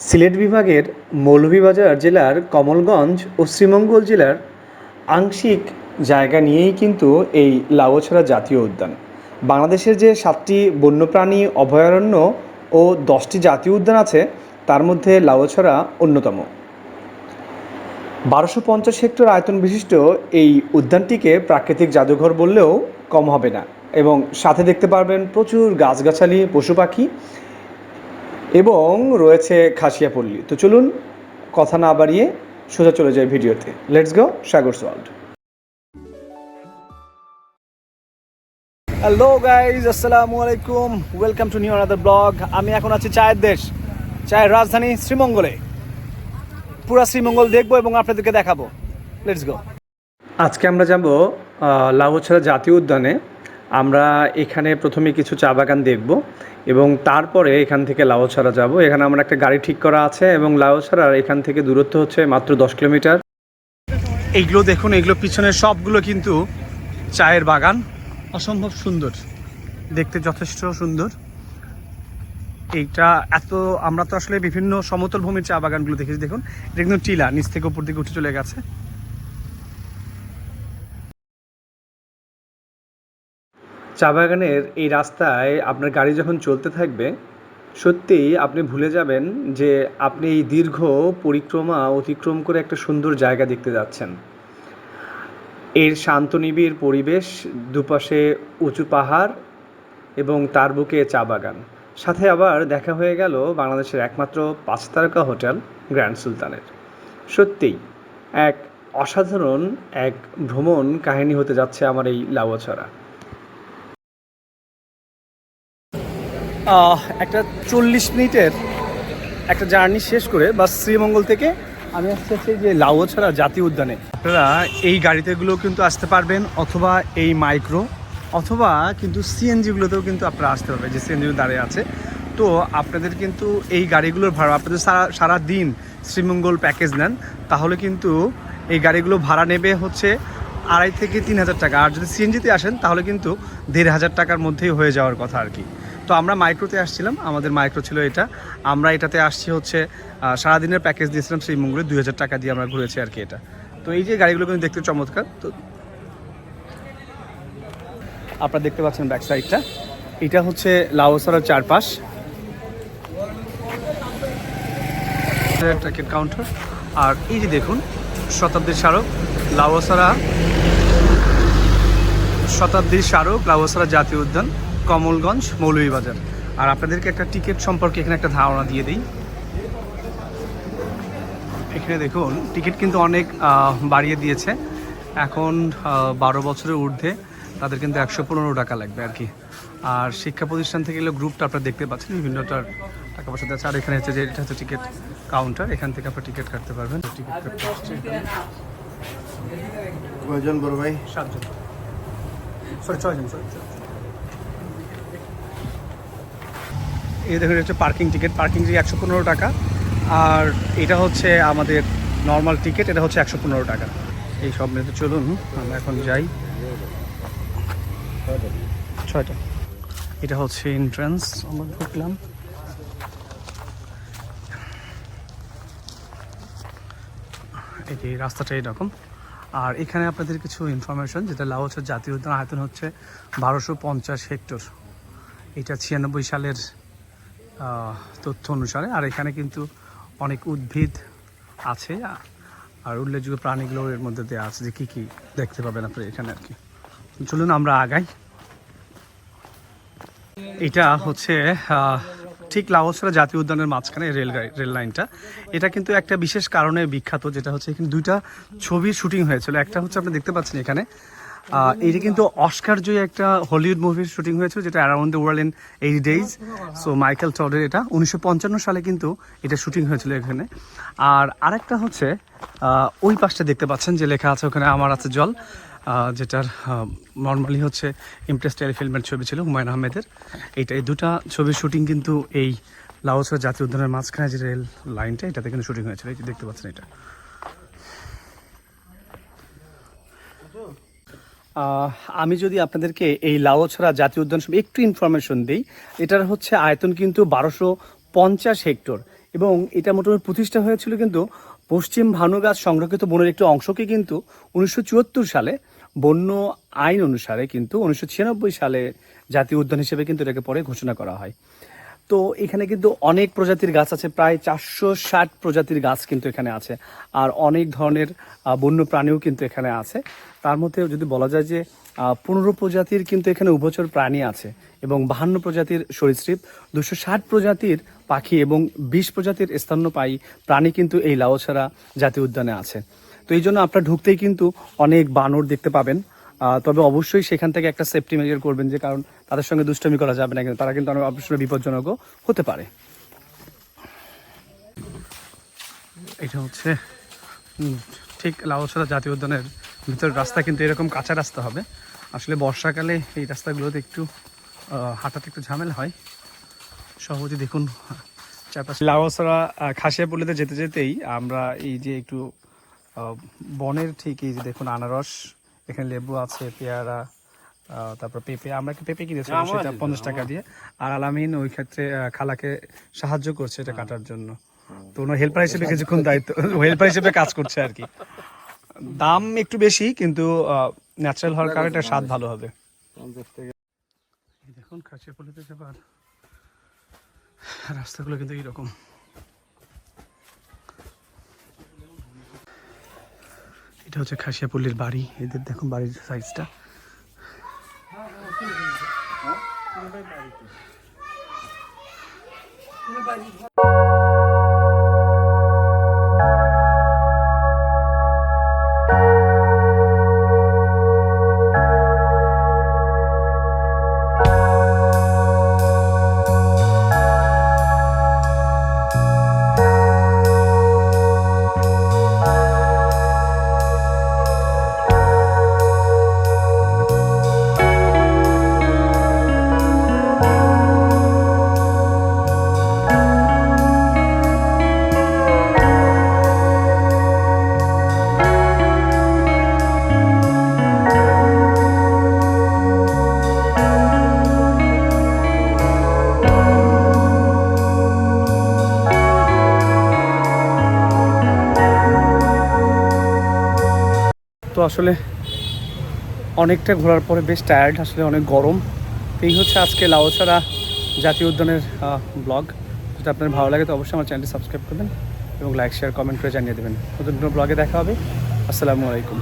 সিলেট বিভাগের মৌলভীবাজার জেলার কমলগঞ্জ ও শ্রীমঙ্গল জেলার আংশিক জায়গা নিয়েই কিন্তু এই লাউছড়া জাতীয় উদ্যান। বাংলাদেশের যে সাতটি বন্যপ্রাণী অভয়ারণ্য ও দশটি জাতীয় উদ্যান আছে, তার মধ্যে লাউছড়া অন্যতম। বারোশো পঞ্চাশ হেক্টর আয়তন বিশিষ্ট এই উদ্যানটিকে প্রাকৃতিক জাদুঘর বললেও কম হবে না এবং সাথে দেখতে পারবেন প্রচুর গাছগাছালি, পশু পাখি এবং রয়েছে খাসিয়াপল্লী। তো চলুন কথা না বাড়িয়ে সোজা চলে যায় ভিডিওতে। Let's go Sagar's world hello guys আসসালামু আলাইকুম। Welcome to new another blog আমি এখন আছি চায়ের দেশ। চায়ের রাজধানী শ্রীমঙ্গলে। পুরা শ্রীমঙ্গল দেখব এবং আপনাদেরকে দেখাবো। লেটস গো আজকে আমরা যাব লাউছড়া জাতীয় উদ্যানে। আমরা এখানে প্রথমে কিছু চা বাগান দেখব এবং তারপরে এখান থেকে লাউছড়া যাব। এখানে আমরা একটা গাড়ি ঠিক করা আছে এবং লাউছড়ার এখান থেকে দূরত্ব হচ্ছে মাত্র দশ কিলোমিটার। এইগুলো দেখুন এগুলো পিছনের সবগুলো কিন্তু চায়ের বাগান। অসম্ভব সুন্দর। দেখতে যথেষ্ট সুন্দর। এইটা এত, আমরা তো আসলে বিভিন্ন সমতল ভূমির চা বাগানগুলো দেখেছি। দেখুন, এটা কিন্তু টিলা, নিচ থেকে উপর দিকে উঠে চলে গেছে। চা বাগানের এই রাস্তায় আপনার গাড়ি যখন চলতে থাকবে, সত্যিই আপনি ভুলে যাবেন যে আপনি এই দীর্ঘ পরিক্রমা অতিক্রম করে একটা সুন্দর জায়গা দেখতে যাচ্ছেন। এর শান্ত নিবিড় পরিবেশ, দুপাশে উঁচু পাহাড় এবং তার বুকে চা বাগান সাথে আবার দেখা হয়ে গেল বাংলাদেশের একমাত্র পাঁচ তারকা হোটেল, গ্র্যান্ড সুলতানের। সত্যিই এক অসাধারণ এক ভ্রমণ কাহিনী হতে যাচ্ছে আমার এই লাউয়াছড়া একটা চল্লিশ মিনিটের একটা জার্নি শেষ করে বা শ্রীমঙ্গল থেকে আমি আসতে হচ্ছে যে লাউছড়া জাতীয় উদ্যানে। আপনারা এই গাড়িতেগুলো কিন্তু আসতে পারবেন অথবা এই মাইক্রো, অথবা কিন্তু সিএনজিগুলোতেও কিন্তু আপনারা আসতে পারবেন, যে সিএনজি দাঁড়িয়ে আছে। তো আপনাদের কিন্তু এই গাড়িগুলোর ভাড়া আপনাদের সারা সারা দিন শ্রীমঙ্গল প্যাকেজ নেন, তাহলে কিন্তু এই গাড়িগুলো ভাড়া নেবে হচ্ছে আড়াই থেকে তিন হাজার টাকা। আর যদি সিএনজিতে আসেন, তাহলে কিন্তু দেড় হাজার টাকার মধ্যেই হয়ে যাওয়ার কথা আর কি। তো আমরা মাইক্রোতে আসছিলাম, আমাদের মাইক্রো ছিল এটা। আমরা এটাতে আসছি হচ্ছে সারাদিনের প্যাকেজ দিয়েছিলাম শ্রীমঙ্গলে দুই হাজার টাকা দিয়ে আমরা ঘুরেছি আর কি এটা। তো এই যে গাড়িগুলো কিন্তু দেখতে চমৎকার, তো আপনারা দেখতে পাচ্ছেন ব্যাক সাইডটা এটা হচ্ছে লাউসারার চারপাশ। টিকিট কাউন্টার আর এই যে দেখুন, শতাব্দীর স্মারক লাউসারা শতাব্দীর স্মারক লাউসারা জাতীয় উদ্যান। কমলগঞ্জ মৌলভীবাজার। আর আপনাদেরকে একটা টিকিট সম্পর্কে এখানে একটা ধারণা দিয়ে দিই। এখানে দেখুন টিকিট কিন্তু অনেক বাড়িয়ে দিয়েছে। এখন বারো বছরের ঊর্ধ্বে তাদের কিন্তু একশো পনেরো টাকা লাগবে আর কি। আর শিক্ষা প্রতিষ্ঠান থেকে এলো গ্রুপটা আপনারা দেখতে পাচ্ছেন বিভিন্নটার টাকা পয়সা আছে আর এখানে হচ্ছে যে এটা হচ্ছে টিকিট কাউন্টার এখান থেকে আপনার টিকিট কাটতে পারবেন। টিকিট কাটতে কয়জন বড় ভাই? সাতজন। সরি ছয়জন সরি এই দেখুন হচ্ছে পার্কিং টিকিট পার্কিং টিকিট একশো পনেরো টাকা। আর এটা হচ্ছে আমাদের নর্মাল টিকিট এটা হচ্ছে একশো পনেরো টাকা। এই সব মেয়েতে চলুন, আমরা এখন যাই। ছয়টা। এটা হচ্ছে এন্ট্রান্স আমরা ঢুকলাম। এই রাস্তাটা এরকম। আর এখানে আপনাদের কিছু ইনফরমেশন যেটা লাউচের জাতীয় উদ্যান, আয়তন হচ্ছে বারোশো পঞ্চাশ হেক্টর। এটা ছিয়ানব্বই সালের তথ্য অনুসারে। আর এখানে কিন্তু অনেক উদ্ভিদ আছে, আর উল্লেখযোগ্য প্রাণীগুলো এর মধ্যে দেওয়া আছে যে কী কী দেখতে পাবেন আপনি এখানে আর কি। চলুন আমরা আগাই। এটা হচ্ছে ঠিক লাউছড়া জাতীয় উদ্যানের মাঝখানে রেল রেল লাইনটা। এটা কিন্তু একটা বিশেষ কারণে বিখ্যাত, যেটা হচ্ছে এখানে দুইটা ছবির শুটিং হয়েছিল। একটা হচ্ছে আপনি দেখতে পাচ্ছেন এখানে এটা কিন্তু অস্কার জয়ী একটা হলিউড মুভির শুটিং হয়েছিল, যেটা around the world in eight days so Michael টডের এটা উনিশশো পঞ্চান্ন সালে কিন্তু এটা শুটিং হয়েছিল এখানে। আর আরেকটা হচ্ছে ওই পাশটা দেখতে পাচ্ছেন যে লেখা আছে ওখানে, আমার আছে জল যেটার নর্মালি হচ্ছে ইমপ্রেস টেলিফিল্মের ছবি ছিল, হুমায়ুন আহমেদের। এইটা, এই দুটা ছবির শুটিং কিন্তু এই লাউসর জাতীয় উদ্যানের মাঝখানে যে রেল লাইনটা, এটাতে কিন্তু শুটিং হয়েছিল। এই দেখতে পাচ্ছেন এটা। আমি যদি আপনাদেরকে এই লাউছড়া জাতীয় উদ্যান সম্পর্কে একটু ইনফরমেশন দিই, এটার হচ্ছে আয়তন কিন্তু বারোশো পঞ্চাশ হেক্টর এবং এটা মোটামুটি প্রতিষ্ঠা হয়েছিল কিন্তু পশ্চিম ভানুগাছ সংরক্ষিত বনের একটি অংশকে কিন্তু উনিশশো চুয়াত্তর সালে বন্য আইন অনুসারে কিন্তু উনিশশো ছিয়ানব্বই সালে জাতীয় উদ্যান হিসেবে কিন্তু এটাকে পরে ঘোষণা করা হয়। তো এখানে কিন্তু অনেক প্রজাতির গাছ আছে, প্রায় চারশো ষাট প্রজাতির গাছ কিন্তু এখানে আছে। আর অনেক ধরনের বন্য প্রাণীও কিন্তু এখানে আছে। তার মধ্যে যদি বলা যায় যে পনেরো প্রজাতির কিন্তু এখানে উভচর প্রাণী আছে এবং বাহান্ন প্রজাতির সরীসৃপ, দুশো ষাট প্রজাতির পাখি এবং বিশ প্রজাতির স্তন্যপায়ী প্রাণী কিন্তু এই লাউছাড়া জাতীয় উদ্যানে আছে। তো এই জন্য আপনারা ঢুকতেই কিন্তু অনেক বানর দেখতে পাবেন। তবে অবশ্যই সেখান থেকে একটা সেফটি মেজার করবেন যে কারণ তাদের সঙ্গে দুষ্টমি করা যাবে না কিন্তু তারা কিন্তু অনেক অবশ্যই বিপজ্জনকও হতে পারে। এটা হচ্ছে ঠিক লাউসরা জাতীয় উদ্যানের ভিতরের রাস্তা কিন্তু এরকম কাঁচা রাস্তা হবে। আসলে বর্ষাকালে এই রাস্তাগুলোতে একটু হাঁটাতে একটু ঝামেলা হয়। সহজে দেখুন, চারপাশে লাউসরা খাসিয়াপল্লিতে যেতে যেতেই আমরা এই যে একটু বনের ঠিক এই যে দেখুন আনারস এখানে লেবু আছে পেয়ারা তারপর পেঁপে আমরা কি পেঁপে কিনেছি সেটা পঞ্চাশ টাকা দিয়ে। আর আলামিন ওই ক্ষেত্রে খালাকে সাহায্য করছে এটা কাটার জন্য। তো ওনার হেল্পার হিসেবে কিছুক্ষণ দায়িত্ব হেল্পার হিসেবে কাজ করছে আর কি। দাম একটু বেশি কিন্তু ন্যাচারাল হওয়ার কারণে এটা স্বাদ ভালো হবে। দেখুন খাসিয়াপল্লিতে যাবার রাস্তাগুলো কিন্তু এইরকম। এটা হচ্ছে খাসিয়াপল্লির বাড়ি। এদের দেখুন বাড়ির সাইজটা তো আসলে অনেকটা ঘোরার পরে বেশ টায়ার্ড আসলে অনেক গরম। এই হচ্ছে আজকে লাউছাড়া জাতীয় উদ্যানের ব্লগ যদি আপনার ভালো লাগে তো অবশ্যই আমার চ্যানেলটি সাবস্ক্রাইব করবেন এবং লাইক শেয়ার কমেন্ট করে জানিয়ে দেবেন। নতুন ব্লগে দেখা হবে। আসসালামু আলাইকুম।